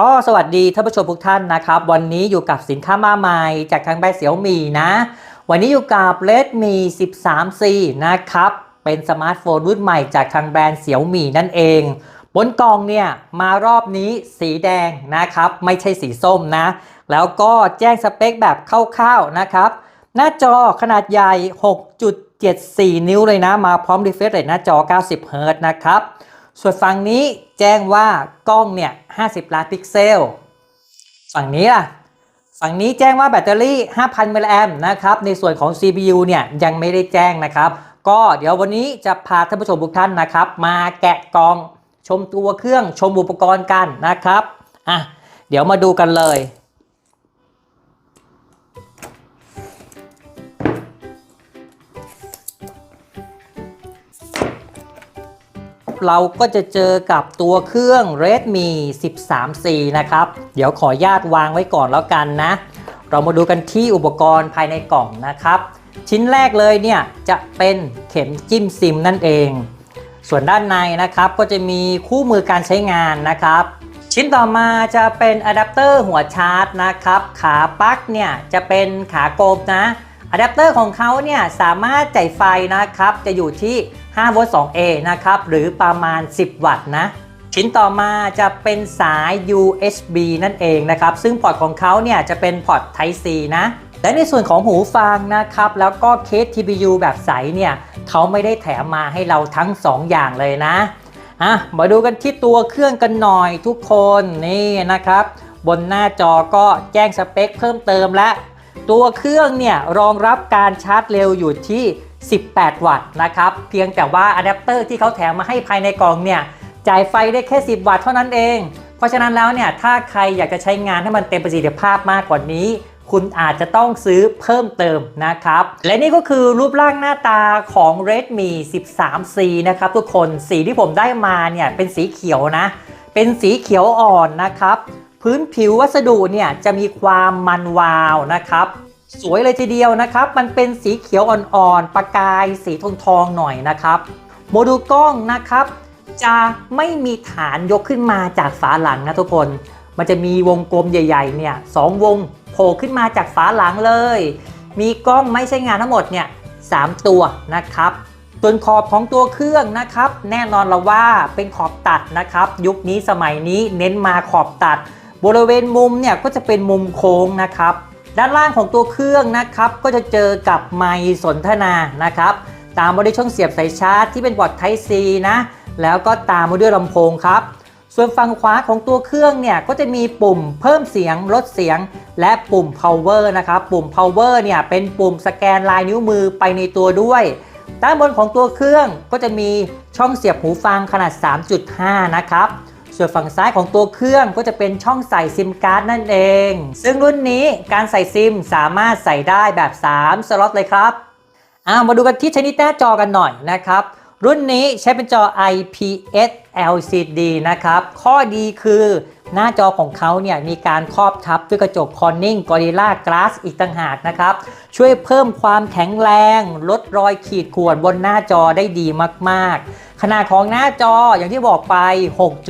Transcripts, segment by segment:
ก็สวัสดีท่านผู้ชมทุกท่านนะครับ วันนี้อยู่กับสินค้ามาใหม่จากทางแบรนด์เสี่ยวมีนะ วันนี้อยู่กับ Redmi 13C นะครับ เป็นสมาร์ทโฟนรุ่นใหม่จากทางแบรนด์เสี่ยวมีนั่นเอง บนกล่องเนี่ยมารอบนี้สีแดงนะครับ ไม่ใช่สีส้มนะ แล้วก็แจ้งสเปคแบบคร่าวๆนะครับ หน้าจอขนาดใหญ่ 6.74 นิ้วเลยนะ มาพร้อม refresh rate หน้าจอ 90 Hz นะครับ ส่วนฝั่งนี้แจ้งว่ากล้องเนี่ย50 ล้านพิกเซล ฝั่งนี้ล่ะ ฝั่งนี้แจ้งว่าแบตเตอรี่ 5,000 มิลลิแอมนะครับ ในส่วนของ CPU เนี่ยยังไม่ได้แจ้งนะครับ ก็เดี๋ยววันนี้จะพาท่านผู้ชมทุกท่านนะครับ มาแกะกล่องชมตัวเครื่องชมอุปกรณ์กันนะครับ อะ เดี๋ยวมาดูกันเลย เราก็จะเจอกับตัวเครื่อง Redmi 13C นะครับ เดี๋ยวขอญาตวางไว้ก่อนแล้วกันนะ เรามาดูกันที่อุปกรณ์ภายในกล่องนะครับ ชิ้นแรกเลยเนี่ยจะเป็นเข็มจิ้มซิมนั่นเอง ส่วนด้านในนะครับก็จะมีคู่มือการใช้งานนะครับ ชิ้นต่อมาจะเป็นอะแดปเตอร์หัวชาร์จนะครับ ขาปลั๊กเนี่ยจะเป็นขากลมนะ อะแดปเตอร์ของเขาเนี่ยสามารถจ่ายไฟนะครับ จะอยู่ที่5โวลต์ 2A นะครับ หรือประมาณ 10 วัตต์นะ ชิ้นต่อมาจะเป็นสาย USB นั่นเองนะครับ ซึ่งพอร์ตของเขาเนี่ยจะเป็นพอร์ต Type C นะ และในส่วนของหูฟังนะครับ แล้วก็เคส TPU แบบใสเนี่ยเขาไม่ได้แถมมาให้เราทั้ง 2 อย่างเลยนะอะมาดูกันที่ตัวเครื่องกันหน่อยทุกคนนี่นะครับ บนหน้าจอก็แจ้งสเปคเพิ่มเติมและ ตัวเครื่องเนี่ยรองรับการชาร์จเร็วอยู่ที่ 18 วัตต์นะครับ เพียงแต่ว่าอะแดปเตอร์ที่เขาแถมมาให้ภายในกล่องเนี่ยจ่ายไฟได้แค่ 10 วัตต์เท่านั้นเอง เพราะฉะนั้นแล้วเนี่ยถ้าใครอยากจะใช้งานให้มันเต็มประสิทธิภาพมากกว่านี้ คุณอาจจะต้องซื้อเพิ่มเติมนะครับ และนี่ก็คือรูปร่างหน้าตาของ Redmi 13C นะครับทุกคนสีที่ผมได้มาเนี่ยเป็นสีเขียวนะ เป็นสีเขียวอ่อนนะครับ พื้นผิววัสดุเนี่ยจะมีความมันวาวนะครับ สวยเลยทีเดียวนะครับ มันเป็นสีเขียวอ่อนๆ ประกายสีทองทองๆหน่อยนะครับ โมดูลกล้องนะครับ จะไม่มีฐานยกขึ้นมาจากฝาหลังนะทุกคน มันจะมีวงกลมใหญ่ๆ เนี่ยสองวงโผล่ขึ้นมาจากฝาหลังเลย มีกล้องไม่ใช้งานทั้งหมดเนี่ยสามตัวนะครับส่วนขอบของตัวเครื่องนะครับ แน่นอนเราว่าเป็นขอบตัดนะครับ ยุคนี้สมัยนี้เน้นมาขอบตัด บริเวณมุมเนี่ยก็จะเป็นมุมโค้งนะครับ ด้านล่างของตัวเครื่องนะครับ ก็จะเจอกับไมค์สนทนานะครับ ตามมาด้วยช่องเสียบสายชาร์จที่เป็นบอร์ด Type C นะ แล้วก็ตามมาด้วยลำโพงครับ ส่วนฝั่งขวาของตัวเครื่องเนี่ยก็จะมีปุ่มเพิ่มเสียงลดเสียง และปุ่ม power นะครับ ปุ่ม power เนี่ยเป็นปุ่มสแกนลายนิ้วมือไปในตัวด้วยด้านบนของตัวเครื่องก็จะมีช่องเสียบหูฟังขนาด 3.5 นะครับ ส่วนฝั่งซ้ายของตัวเครื่องก็จะเป็นช่องใส่ซิมการ์ดนั่นเอง ซึ่งรุ่นนี้การใส่ซิมสามารถใส่ได้แบบ 3 สล็อตเลยครับอามาดูกันที่ชนิดหน้าจอกันหน่อยนะครับ รุ่นนี้ใช้เป็นจอ IPS LCD นะครับ ข้อดีคือ หน้าจอของเขาเนี่ยมีการครอบทับด้วยกระจก Corning Gorilla Glass อีกต่างหากนะครับ ช่วยเพิ่มความแข็งแรง ลดรอยขีดข่วนบนหน้าจอได้ดีมากๆ ขนาดของหน้าจออย่างที่บอกไป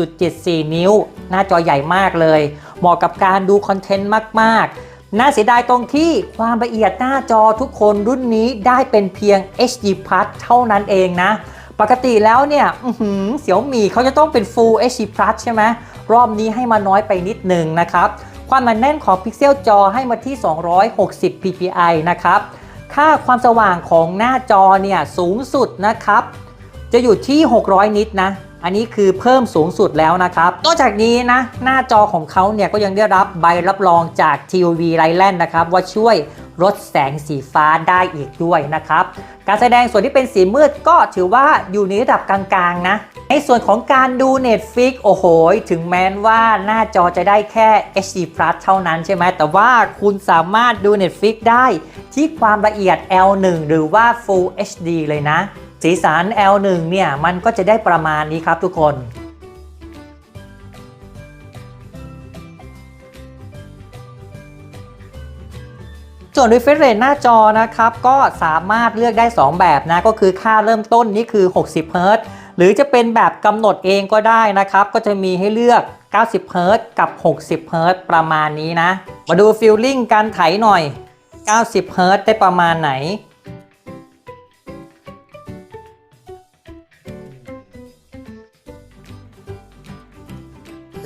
6.74 นิ้ว หน้าจอใหญ่มากเลย เหมาะกับการดูคอนเทนต์มากๆน่าเสียดายตรงที่ความละเอียดหน้าจอทุกคนรุ่นนี้ได้เป็นเพียง HD Plus เท่านั้นเองนะ ปกติแล้วเนี่ยเสี่ยวมีเขาจะต้องเป็น Full HD Plus ใช่ไหม รอบนี้ให้มาน้อยไปนิดหนึ่งนะครับความหนาแน่นของพิกเซลจอให้มาที่ 260 ppi นะครับค่าความสว่างของหน้าจอเนี่ยสูงสุดนะครับ จะอยู่ที่ 600 นิตนะอันนี้คือเพิ่มสูงสุดแล้วนะครับ นอกจากนี้นะหน้าจอของเขาเนี่ยก็ยังได้รับใบรับรองจาก TOV l i g h t l a n d นะครับว่าช่วย ลดแสงสีฟ้าได้อีกด้วยนะครับ การแสดงส่วนที่เป็นสีมืดก็ถือว่าอยู่ในระดับกลางๆนะ ในส่วนของการดู Netflix โอ้โห ถึงแม้ว่าหน้าจอจะได้แค่ HD Plus เท่านั้นใช่ไหม แต่ว่าคุณสามารถดู Netflix ได้ที่ความละเอียด L1 หรือว่า Full HD เลยนะ สีสัน L1 เนี่ย มันก็จะได้ประมาณนี้ครับทุกคน ส่วน refresh rate หน้าจอนะครับ ก็สามารถเลือกได้ 2 แบบนะ ก็คือค่าเริ่มต้นนี่คือ 60 Hz หรือจะเป็นแบบกำหนดเองก็ได้นะครับ ก็จะมีให้เลือก 90เฮิรตซ์กับ 60เฮิรตซ์ประมาณนี้นะ มาดูฟิลลิ่งการไถหน่อย 90เฮิรตซ์ได้ประมาณไหน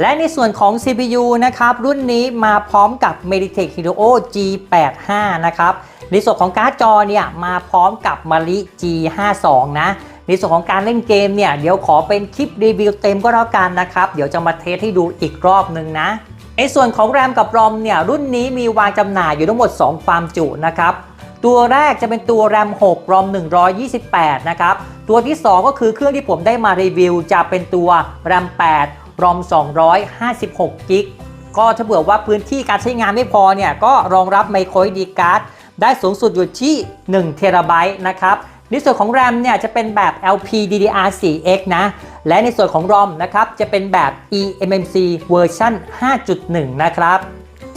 และในส่วนของ CPU นะครับ รุ่นนี้มาพร้อมกับ Mediatek Helio G85 นะครับ ในส่วนของการ์ดจอเนี่ยมาพร้อมกับ Mali G52 นะ ในส่วนของการเล่นเกมเนี่ย เดี๋ยวขอเป็นคลิปรีวิวเต็มก็แล้วกันนะครับ เดี๋ยวจะมาเทสให้ดูอีกรอบนึงนะในส่วนของแรมกับรอมเนี่ยรุ่นนี้มีวางจำหน่ายอยู่ทั้งหมด 2 ความจุนะครับตัวแรกจะเป็นตัวแรม6รอม128 นะครับ ตัวที่ 2 ก็คือเครื่องที่ผมได้มารีวิว จะเป็นตัวแรม8 รอม 256 กิก ก็ถ้าเผื่อว่าพื้นที่การใช้งานไม่พอเนี่ย ก็รองรับ micro SD card ได้สูงสุดอยู่ที่1เทราไบต์นะครับในส่วนของ RAM เนี่ยจะเป็นแบบ LPDDR4X นะ และในส่วนของ ROM นะครับจะเป็นแบบ eMMC เวอร์ชัน5.1 นะครับ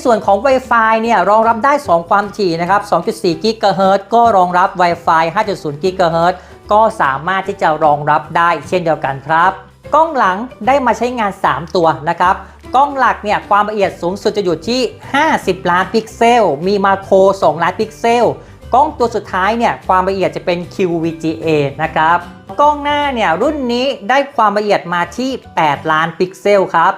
ส่วนของ Wi-Fi เนี่ยรองรับได้ 2 ความถี่นะครับ 2.4 GHz ก็รองรับ Wi-Fi 5.0 GHz ก็สามารถที่จะรองรับได้เช่นเดียวกันครับ กล้องหลังได้มาใช้งาน 3 ตัวนะครับกล้องหลักเนี่ยความละเอียดสูงสุดจะอยู่ที่ 50 ล้านพิกเซล มีมาโคร 2 ล้านพิกเซล กล้องตัวสุดท้ายเนี่ยความละเอียดจะเป็น QVGA นะครับ กล้องหน้าเนี่ยรุ่นนี้ได้ความละเอียดมาที่ 8 ล้านพิกเซลครับ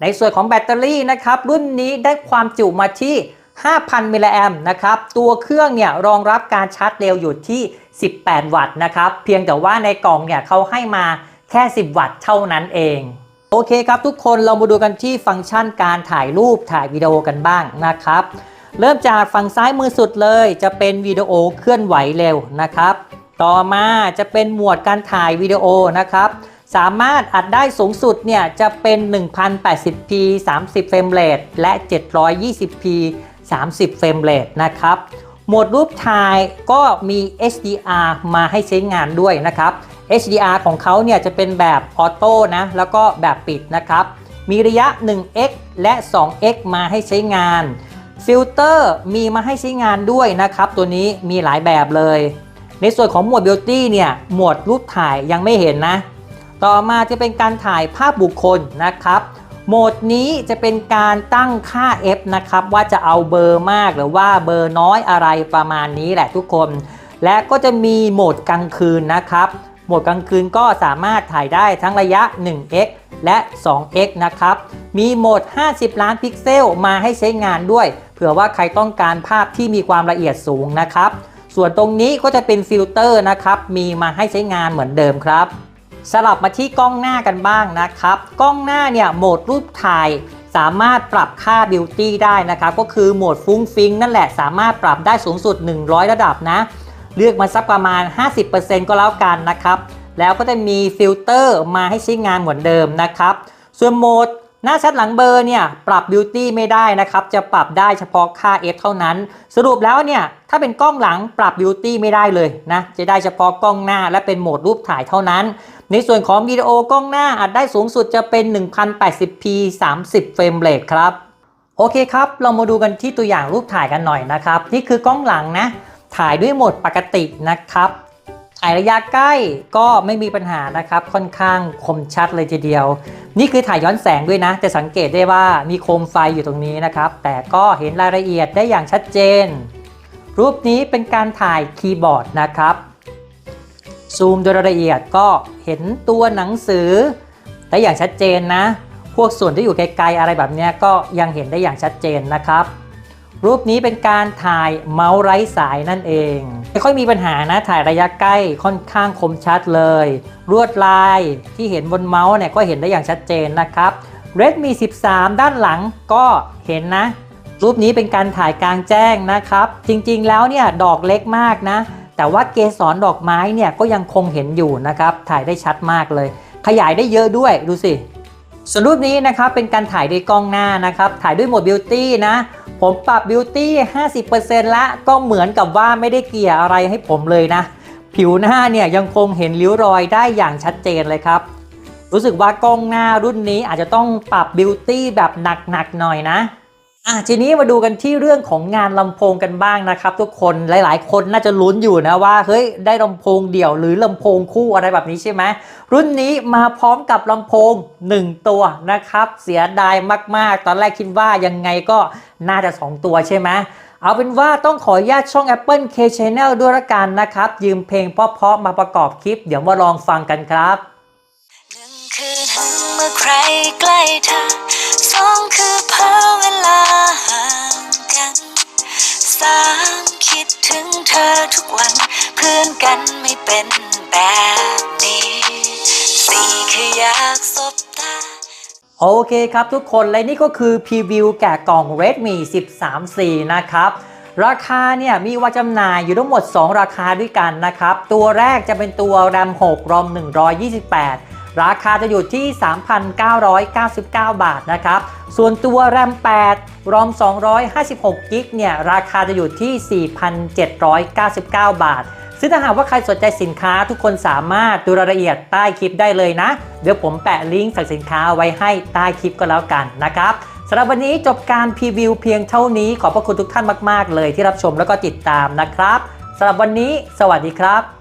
ในส่วนของแบตเตอรี่นะครับรุ่นนี้ได้ความจุมาที่ 5,000 มิลลิแอมนะครับ ตัวเครื่องเนี่ยรองรับการชาร์จเร็วอยู่ที่ 18 วัตต์นะครับ เพียงแต่ว่าในกล่องเนี่ยเขาให้มา แค่ 10 วัตต์เท่านั้นเอง โอเคครับทุกคนเรามาดูกันที่ฟังก์ชันการถ่ายรูปถ่ายวิดีโอกันบ้างนะครับ เริ่มจากฝั่งซ้ายมือสุดเลยจะเป็นวิดีโอเคลื่อนไหวเร็วนะครับ ต่อมาจะเป็นหมวดการถ่ายวิดีโอนะครับ สามารถอัดได้สูงสุดเนี่ยจะเป็น 1080p 30เฟรมเรทและ 720p 30เฟรมเรทนะครับหมดรูปถ่ายก็มี HDR มาให้ใช้งานด้วยนะครับ HDR ของเขาเนี่ยจะเป็นแบบออโต้นะ แล้วก็แบบปิดนะครับ มีระยะ 1x และ 2x มาให้ใช้งาน ฟิลเตอร์มีมาให้ใช้งานด้วยนะครับ ตัวนี้มีหลายแบบเลย ในส่วนของหมวด Beauty เนี่ย หมวดรูปถ่ายยังไม่เห็นนะ ต่อมาจะเป็นการถ่ายภาพบุคคลนะครับโหมดนี้จะเป็นการตั้งค่า f นะครับ ว่าจะเอาเบอร์มากหรือว่าเบอร์น้อยอะไรประมาณนี้แหละทุกคน และก็จะมีโหมดกลางคืนนะครับ หมดกลางคืนก็สามารถถ่ายได้ทั้งระยะ 1x และ 2x นะครับ มีโหมด 50 ล้านพิกเซลมาให้ใช้งานด้วย เผื่อว่าใครต้องการภาพที่มีความละเอียดสูงนะครับ ส่วนตรงนี้ก็จะเป็นฟิลเตอร์นะครับ มีมาให้ใช้งานเหมือนเดิมครับ สลับมาที่กล้องหน้ากันบ้างนะครับ กล้องหน้าเนี่ยโหมดรูปถ่ายสามารถปรับค่าบิวตี้ได้นะครับ ก็คือโหมดฟุ้งฟิงนั่นแหละสามารถปรับได้สูงสุด 100 ระดับนะ เลือกมาสักประมาณ 50%ก็แล้วกันนะครับ แล้วก็จะมีฟิลเตอร์มาให้ใช้งานเหมือนเดิมนะครับ ส่วนโหมดหน้าชัดหลังเบอร์เนี่ยปรับบิวตี้ไม่ได้นะครับ จะปรับได้เฉพาะค่า f เท่านั้น สรุปแล้วเนี่ยถ้าเป็นกล้องหลังปรับบิวตี้ไม่ได้เลยนะจะได้เฉพาะกล้องหน้าและเป็นโหมดรูปถ่ายเท่านั้น ในส่วนของวิดีโอกล้องหน้าอัดได้สูงสุดจะเป็น 1080p 30 เฟรมเรทครับโอเคครับ เรามาดูกันที่ตัวอย่างรูปถ่ายกันหน่อยนะครับ นี่คือกล้องหลังนะ ถ่ายด้วยโหมดปกตินะครับถ่ายระยะใกล้ก็ไม่มีปัญหานะครับค่อนข้างคมชัดเลยทีเดียว นี่คือถ่ายย้อนแสงด้วยนะ จะสังเกตได้ว่ามีโคมไฟอยู่ตรงนี้นะครับ แต่ก็เห็นรายละเอียดได้อย่างชัดเจน รูปนี้เป็นการถ่ายคีย์บอร์ดนะครับ ซูมโดยรายละเอียดก็เห็นตัวหนังสือได้อย่างชัดเจนนะ พวกส่วนที่อยู่ไกลๆอะไรแบบนี้ก็ยังเห็นได้อย่างชัดเจนนะครับ รูปนี้เป็นการถ่ายเมาส์ไร้สายนั่นเอง ไม่ค่อยมีปัญหานะถ่ายระยะใกล้ค่อนข้างคมชัดเลยรวดลายที่เห็นบนเมาส์เนี่ยก็เห็นได้อย่างชัดเจนนะครับ Redmi 13 ด้านหลังก็เห็นนะ รูปนี้เป็นการถ่ายกลางแจ้งนะครับ จริงๆแล้วเนี่ยดอกเล็กมากนะ แต่ว่าเกสรดอกไม้เนี่ยก็ยังคงเห็นอยู่นะครับ ถ่ายได้ชัดมากเลย ขยายได้เยอะด้วยดูสิ ส่วนรูปนี้นะครับเป็นการถ่ายด้วยกล้องหน้านะครับถ่ายด้วยโหมดบิวตี้นะผมปรับบิวตี้ 50%ละก็เหมือนกับว่าไม่ได้เกลี่ยอะไรให้ผมเลยนะ ผิวหน้าเนี่ยยังคงเห็นริ้วรอยได้อย่างชัดเจนเลยครับ รู้สึกว่ากล้องหน้ารุ่นนี้อาจจะต้องปรับบิวตี้แบบหนักๆหน่อยนะ อะทีนี้มาดูกันที่เรื่องของงานลำโพงกันบ้างนะครับ ทุกคนหลาย ๆ คนน่าจะลุ้นอยู่นะว่าเฮ้ยได้ลำโพงเดี่ยวหรือลำโพงคู่อะไรแบบนี้ใช่ไหมรุ่นนี้มาพร้อมกับลำโพง 1 ตัวนะครับ เสียดายมากๆ ตอนแรกคิดว่ายังไงก็น่าจะ 2 ตัวใช่ไหมเอาเป็นว่าต้องขออนุญาตช่อง Apple K Channel ด้วยละกันนะครับ ยืมเพลงเพราะๆมาประกอบคลิป เดี๋ยวมาลองฟังกันครับหนึ่งคือหึงเมื่อใครใกล้เธอสองคือเพ้อ สามคิดถึงเธอทุกวัน เพื่อนกันไม่เป็นแบบนี้สี่คืออยากสบตา โอเคครับทุกคน และนี่ก็คือพรีวิวแกะกล่อง Redmi 13 c นะครับ ราคาเนี่ยมีวางจำหน่ายอยู่ทั้งหมด 2 ราคาด้วยกันนะครับ ตัวแรกจะเป็นตัว RAM 6 ROM 128 ราคาจะอยู่ที่ 3,999 บาทนะครับ ส่วนตัว RAM 8 ROM 256 g b เนี่ยราคาจะอยู่ที่ 4,799 บาท ซึ่งถ้าหากว่าใครสนใจสินค้าทุกคนสามารถดูรายละเอียดใต้คลิปได้เลยนะ เดี๋ยวผมแปะลิงก์สั่งสินค้าไว้ให้ใต้คลิปก็แล้วกันนะครับสำหรับวันนี้จบการพรีวิวเพียงเท่านี้ขอบพระคุณทุกท่านมาก ๆ เลยที่รับชมแล้วก็ติดตามนะครับสำหรับวันนี้ สวัสดีครับ